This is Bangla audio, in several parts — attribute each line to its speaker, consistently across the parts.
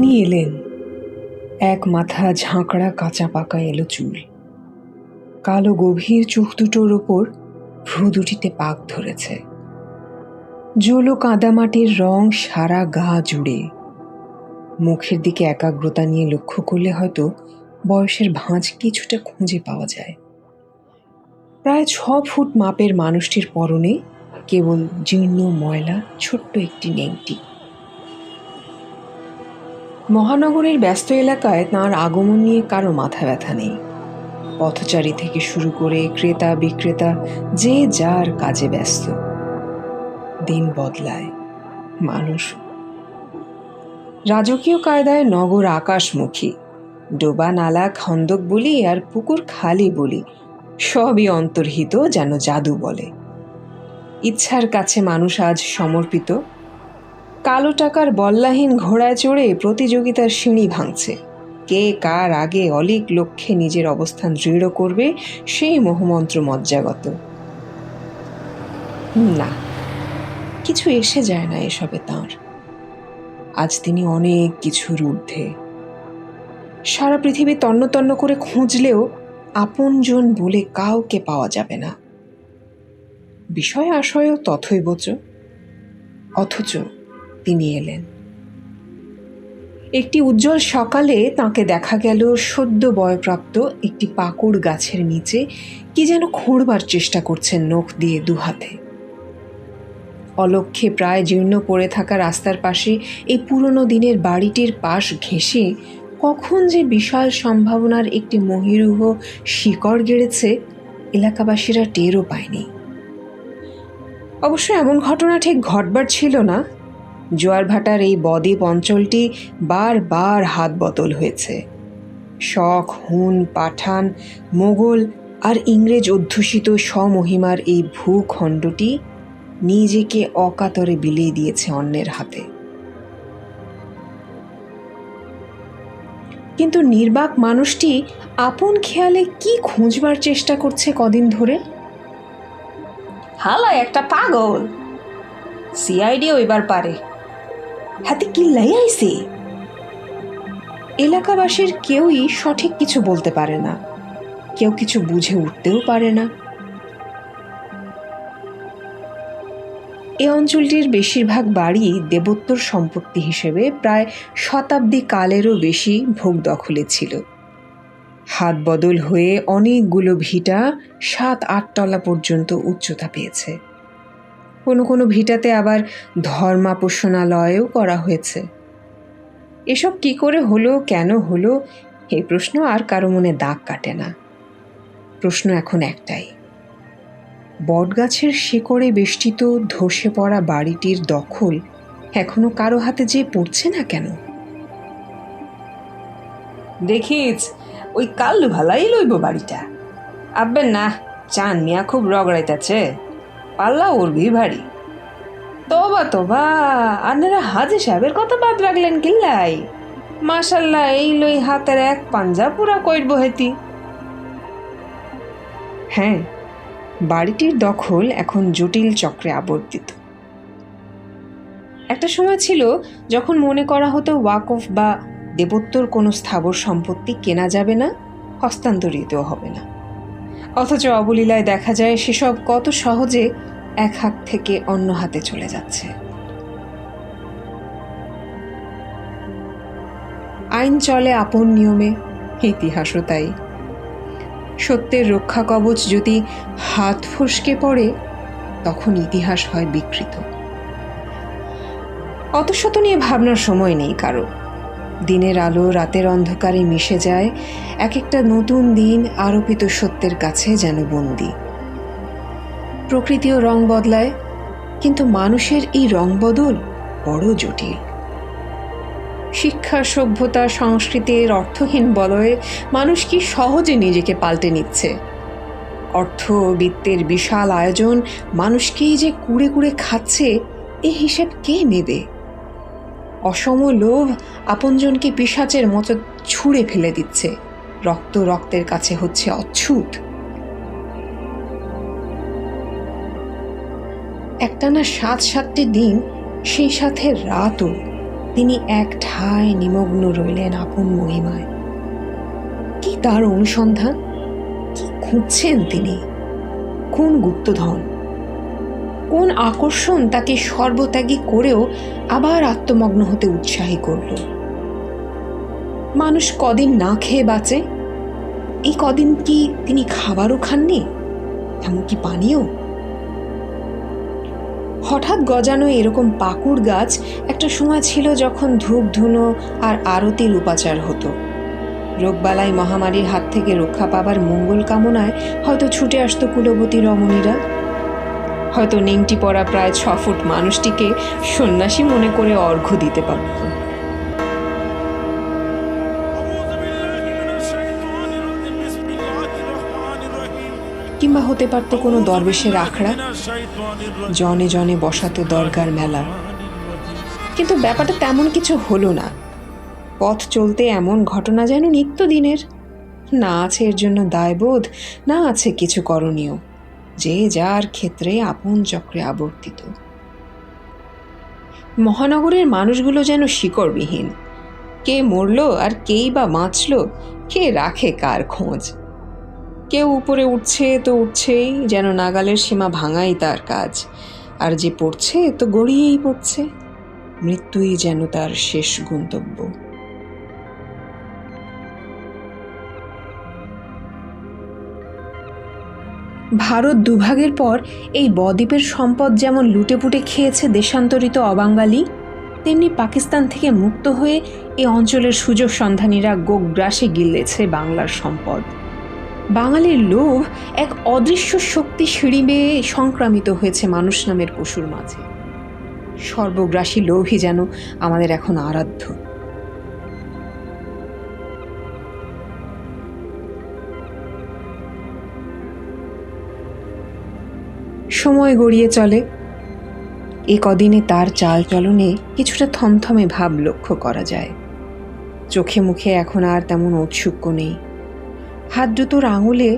Speaker 1: তিনি এলেন। এক মাথা ঝাঁকড়া কাঁচা পাকা এলো চুল। কালো গভীর চোখ দুটোর ওপর ভ্রু দুটিতে পাক ধরেছে। জলো কাদামাটির রং সারা গা জুড়ে। মুখের দিকে একাগ্রতা নিয়ে লক্ষ্য করলে হয়তো বয়সের ভাঁজ কিছুটা খুঁজে পাওয়া যায়। প্রায় ছ ফুট মাপের মানুষটির পরনে কেবল জীর্ণ ময়লা, ছোট্ট একটি নেংটি। মহানগরের ব্যস্ত এলাকায় তাঁর আগমন নিয়ে কারও মাথা ব্যথা নেই। পথচারী থেকে শুরু করে ক্রেতা, বিক্রেতা, যে যার কাজে ব্যস্ত। দিন বদলায়, মানুষ। রাজকীয় কায়দায় নগর আকাশমুখী। ডোবা, নালা, খন্দক বলি আর পুকুর খালি বলি, সবই অন্তর্হিত যেন জাদু বলে। ইচ্ছার কাছে মানুষ আজ সমর্পিত। কালো টাকার বল্লাহীন ঘোড়ায় চড়ে প্রতিযোগিতার সিঁড়ি ভাঙছে। কে কার আগে অলিক লক্ষ্যে নিজের অবস্থান দৃঢ় করবে, সেই মোহমন্ত্র মজ্জাগত। না, কিছু এসে যায় না এসবে তাঁর। আজ তিনি অনেক কিছুর ঊর্ধ্বে। সারা পৃথিবী তন্ন তন্ন করে খুঁজলেও আপনজন বলে কাউকে পাওয়া যাবে না। বিষয় আশয়ও তথৈবচ। অথচ তিনি এলেন। একটি উজ্জ্বল সকালে তাকে দেখা গেল সদ্য বয়প্রাপ্ত একটি পাকুড় গাছের নিচে, কি যেন খোঁড়বার চেষ্টা করছেন নখ দিয়ে দুহাতে অলক্ষে প্রায় জীর্ণ পড়ে থাকা রাস্তার পাশে এই পুরনো দিনের বাড়িটির পাশ ঘেঁষে কখন যে বিশাল সম্ভাবনার একটি মহিরুহ শিকড় গেড়েছে, এলাকাবাসীরা টেরও পায়নি। অবশ্য এমন ঘটনা ঠিক ঘটবার ছিল না জোয়ারভাটার এই বদ্বীপ অঞ্চলটি বারবার হাত বদল হয়েছে। শখ, হুন, পাঠান, মোগল আর ইংরেজ অধ্যুষিত স্বমহিমার এই ভূখণ্ডটি নিজেকে অকাতরে বিলিয়ে দিয়েছে অন্যের হাতে। কিন্তু নির্বাক মানুষটি আপন খেয়ালে কি খুঁজবার চেষ্টা করছে কদিন ধরে?
Speaker 2: হালা একটা পাগল। সিআইডিও এবার পারে।
Speaker 1: হাতে কি লাই আইছে? এলাকাবাসীর কেউই সঠিক কিছু বলতে পারে না। কেউ কিছু বুঝে উঠতেও পারে না। এ অঞ্চলটির বেশিরভাগ বাড়ি দেবোত্তর সম্পত্তি হিসেবে প্রায় শতাব্দী কালেরও বেশি ভোগ দখলে ছিল। হাত বদল হয়ে অনেকগুলো ভিটা সাত আটতলা পর্যন্ত উচ্চতা পেয়েছে। কোনো কোনো ভিটাতে আবার ধর্মাপোষণালয়ও করা হয়েছে। এসব কি করে হলো, কেন হলো, এই প্রশ্ন আর কারও মনে দাগ কাটে না। প্রশ্ন এখন একটাই। বটগাছের শিকড়ে বেষ্টিত ধসে পড়া বাড়িটির দখল এখনও কারও হাতে যে পড়ছে না কেন?
Speaker 2: দেখিস, ওই কাল্লু ভালাই লইব বাড়িটা। আব্বে না চান মিয়া খুব রগড়াইতেছে। পাল্লা ওর ভারী। তোবা তোবা আপনারা হাজি সাহেবের কথা বাদ রাখলেন কিল্লাই। মাশাল্লাহ, এই লই হাতের এক পাঞ্জা পুরা কইরব হেতি।
Speaker 1: হ্যাঁ বাড়িটির দখল এখন জটিল চক্রে আবর্তিত। একটা সময় ছিল যখন মনে করা হতো ওয়াকফ বা দেবোত্তর কোনো স্থাবর সম্পত্তি কেনা যাবে না, হস্তান্তরিতও হবে না। অথচ অবলীলায় দেখা যায় সেসব কত সহজে এক হাত থেকে অন্য হাতে চলে যাচ্ছে। আইন চলে আপন নিয়মে, ইতিহাসও তাই। সত্যের রক্ষা কবচ যদি হাত ফসকে পড়ে, তখন ইতিহাস হয় বিকৃত। অত শত নিয়ে ভাবনার সময় নেই কারও। দিনের আলো রাতের অন্ধকারে মিশে যায় এক একটা নতুন দিন আরোপিত সত্যের কাছে যেন বন্দি। প্রকৃতিও রং বদলায়, কিন্তু মানুষের এই রং বদল বড় জটিল। শিক্ষা, সভ্যতা, সংস্কৃতির অর্থহীন বলয়ে মানুষ কি সহজে নিজেকে পাল্টে নিচ্ছে? অর্থ বিত্তের বিশাল আয়োজন মানুষকেই যে কুড়ে কুড়ে খাচ্ছে এই হিসেব কে নেবে? অসম লোভ আপনজনকে পিসাচের মতো ছুঁড়ে ফেলে দিচ্ছে। রক্ত রক্তের কাছে হচ্ছে অচ্ছুত। একটানা সাত সাতটি দিন, সেই সাথে রাতও। তিনি এক ঠায় নিমগ্ন রইলেন আপন মহিমায়। কি তার অনুসন্ধান? কি খুঁজছেন তিনি? কোন গুপ্তধন? কোন আকর্ষণ তাকে সর্বত্যাগী করেও আবার আত্মমগ্ন হতে উৎসাহী করল। মানুষ কদিন না খেয়ে বাঁচে? এই কদিন কি তিনি খাবারও খাননি? এমনকি পানীয় হঠাৎ গজানো এরকম পাকুড় গাছ একটা সময় ছিল যখন ধূপ, ধুনো আর আরতির উপাচার হতো। রোগবালাই মহামারীর হাত থেকে রক্ষা পাবার মঙ্গল কামনায় হয়তো ছুটে আসতো কুলবতী রমণীরা। হয়তো নেংটি পরা প্রায় ছ ফুট মানুষটিকে সন্ন্যাসী মনে করে অর্ঘ্য দিতে পারত কিংবা হতে পারত কোনো দরবেশের আখড়া, জনে জনে বসাতো দরগার মেলা। কিন্তু ব্যাপারটা তেমন কিছু হলো না। পথ চলতে এমন ঘটনা যেন নিত্যদিনের। না আছে এর জন্য দায়বোধ, না আছে কিছু করণীয়। যে যার ক্ষেত্রে আপন চক্রে আবর্তিত। মহানগরের মানুষগুলো যেন শিকড়বিহীন। কে মরল আর কেই বা বাঁচল, কে রাখে কার খোঁজ? কেউ উপরে উঠছে তো উঠছেই, যেন নাগালের সীমা ভাঙাই তার কাজ। আর যে পড়ছে তো গড়িয়েই পড়ছে। মৃত্যুই যেন তার শেষ গন্তব্য। ভারত দুভাগের পর এই বদ্বীপের সম্পদ যেমন লুটেপুটে খেয়েছে দেশান্তরিত অবাঙ্গালি, তেমনি পাকিস্তান থেকে মুক্ত হয়ে এই অঞ্চলের সুযোগ সন্ধানীরা গোগ্রাসে গিলেছে বাংলার সম্পদ। বাঙালির লোভ এক অদৃশ্য শক্তি সিঁড়ি বেয়ে সংক্রামিত হয়েছে মানুষ নামের পশুর মাঝে। সর্বগ্রাসী লোভই যেন আমাদের এখন আরাধ্য। সময় গড়িয়ে চলে। এ কদিনে তার চাল চলনে কিছুটা থমথমে ভাব লক্ষ্য করা যায়। চোখে মুখে এখন আর তেমন ঔৎসুক্য নেই। হাত দুটোর আঙুলে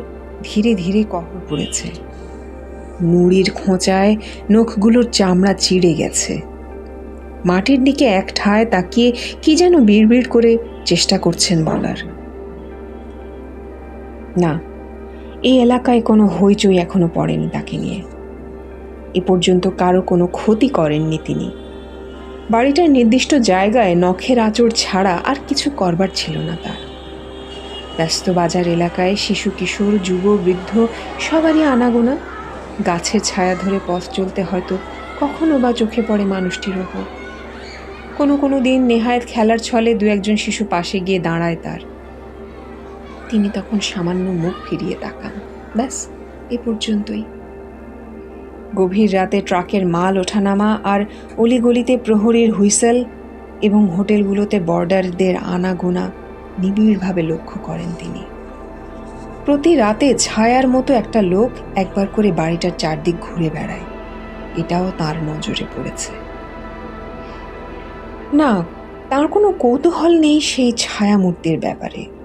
Speaker 1: ধীরে ধীরে কহর পড়েছে। নুড়ির খোঁচায় নখগুলোর চামড়া চিড়ে গেছে। মাটির দিকে এক ঠায় তাকিয়ে কি যেন বিড়বিড় করে চেষ্টা করছেন বলার। না, এই এলাকায় কোনো হইচই এখনও পড়েনি তাকে নিয়ে। এ পর্যন্ত কারও কোনো ক্ষতি করেননি তিনি। বাড়িটার নির্দিষ্ট জায়গায় নখের আঁচড় ছাড়া আর কিছু করবার ছিল না তার। ব্যস্ত বাজার এলাকায় শিশু, কিশোর, যুব, বৃদ্ধ সবারই আনাগোনা। গাছের ছায়া ধরে পথ চলতে হয়তো কখনো বা চোখে পড়ে মানুষটির ওপর। কোনো কোনো দিন নেহায়েত খেলার ছলে দু একজন শিশু পাশে গিয়ে দাঁড়ায় তার। তিনি তখন সামান্য মুখ ফিরিয়ে তাকান। ব্যাস, এ পর্যন্তই। গভীর রাতে ট্রাকের মাল ওঠানামা আর অলিগলিতে প্রহরীর হুইসেল এবং হোটেলগুলোতে বর্ডারদের আনাগোনা নিবিড়ভাবে লক্ষ্য করেন তিনি। প্রতি রাতে ছায়ার মতো একটা লোক একবার করে বাড়িটার চারদিক ঘুরে বেড়ায়। এটাও তার নজরে পড়েছে। না, তার কোনো কৌতূহল নেই সেই ছায়ামূর্তির ব্যাপারে।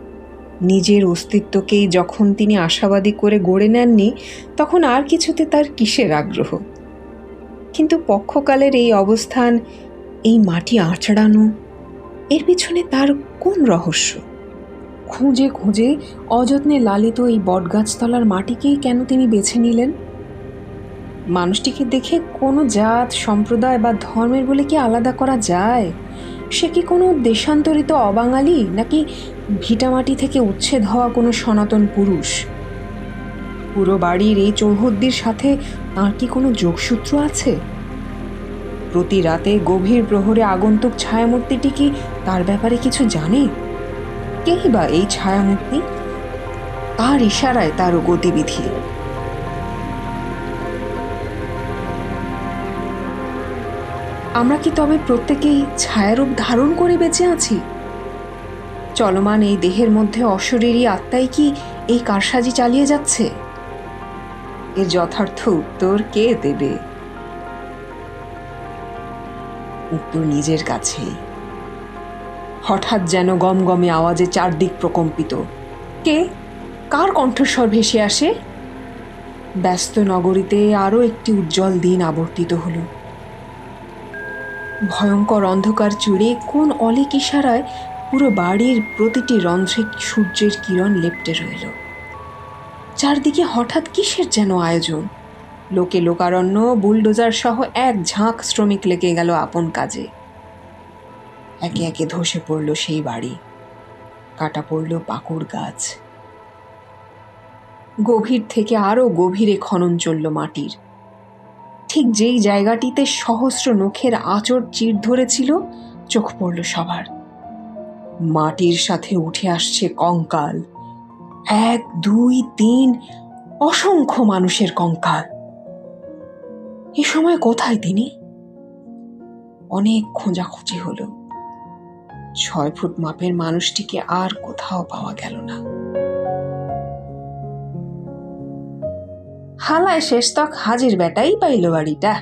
Speaker 1: নিজের অস্তিত্বকেই যখন তিনি আশাবাদী করে গড়ে নেননি, তখন আর কিছুতে তার কিসের আগ্রহ? কিন্তু পক্ষকালের এই অবস্থান, এই মাটি আঁচড়ানো, এর পিছনে তার কোন রহস্য? খুঁজে খুঁজে অযত্নে লালিত এই বটগাছতলার মাটিকেই কেন তিনি বেছে নিলেন? মানুষটিকে দেখে কোনো জাত, সম্প্রদায় বা ধর্মের বলে কি আলাদা করা যায়? সে কি কোনো দেশান্তরিত অবাঙালি, নাকি ভিটামাটি থেকে উচ্ছেদ হওয়া কোনো সনাতন পুরুষ? পুরো বাড়ির এই চৌহদ্দির সাথে তার কি কোনো যোগসূত্র আছে? প্রতি রাতে গভীর প্রহরে আগন্তুক ছায়ামূর্তিটি কি তার ব্যাপারে কিছু জানে? কেই বা এই ছায়ামূর্তি? তার ইশারায় তারও গতিবিধি। আমরা কি তবে প্রত্যেকেই ছায়ারূপ ধারণ করে বেঁচে আছি? চলমান এই দেহের মধ্যে অশরীরী আত্মাই কি এই কারসাজি চালিয়ে যাচ্ছে? এর যথার্থ উত্তর কে দেবে? উত্তর নিজের কাছেই। হঠাৎ যেন গমগমে আওয়াজে চারদিক প্রকম্পিত। কে? কার কণ্ঠস্বর ভেসে আসে? ব্যস্ত নগরীতে আরও একটি উজ্জ্বল দিন আবর্তিত হলো। ভয়ঙ্কর অন্ধকার জুড়ে কোন অলিক ইশারায় পুরো বাড়ির প্রতিটি রন্ধ্রে সূর্যের কিরণ লেপ্টে রইল। চারদিকে হঠাৎ কিসের যেন আয়োজন? লোকে লোকারণ্য, বুলডোজার সহ এক ঝাঁক শ্রমিক লেগে গেল আপন কাজে। একে একে ধসে পড়ল সেই বাড়ি। কাটা পড়ল পাকুড় গাছ। গভীর থেকে আরও গভীরে খনন চলল মাটির। ঠিক যেই জায়গাটিতে সহস্র নখের আচর চির ধরেছিল, চোখ পড়ল সবার। মাটির সাথে উঠে আসছে কঙ্কাল। এক, দুই, তিন, অসংখ্য মানুষের কঙ্কাল। এ সময় কোথায় তিনি? অনেক খোঁজাখুঁজি হলো। ছয় ফুট মাপের মানুষটিকে আর কোথাও পাওয়া গেল না। হালায় শেষতক হাজির বেটাই পাইল বাড়িটা।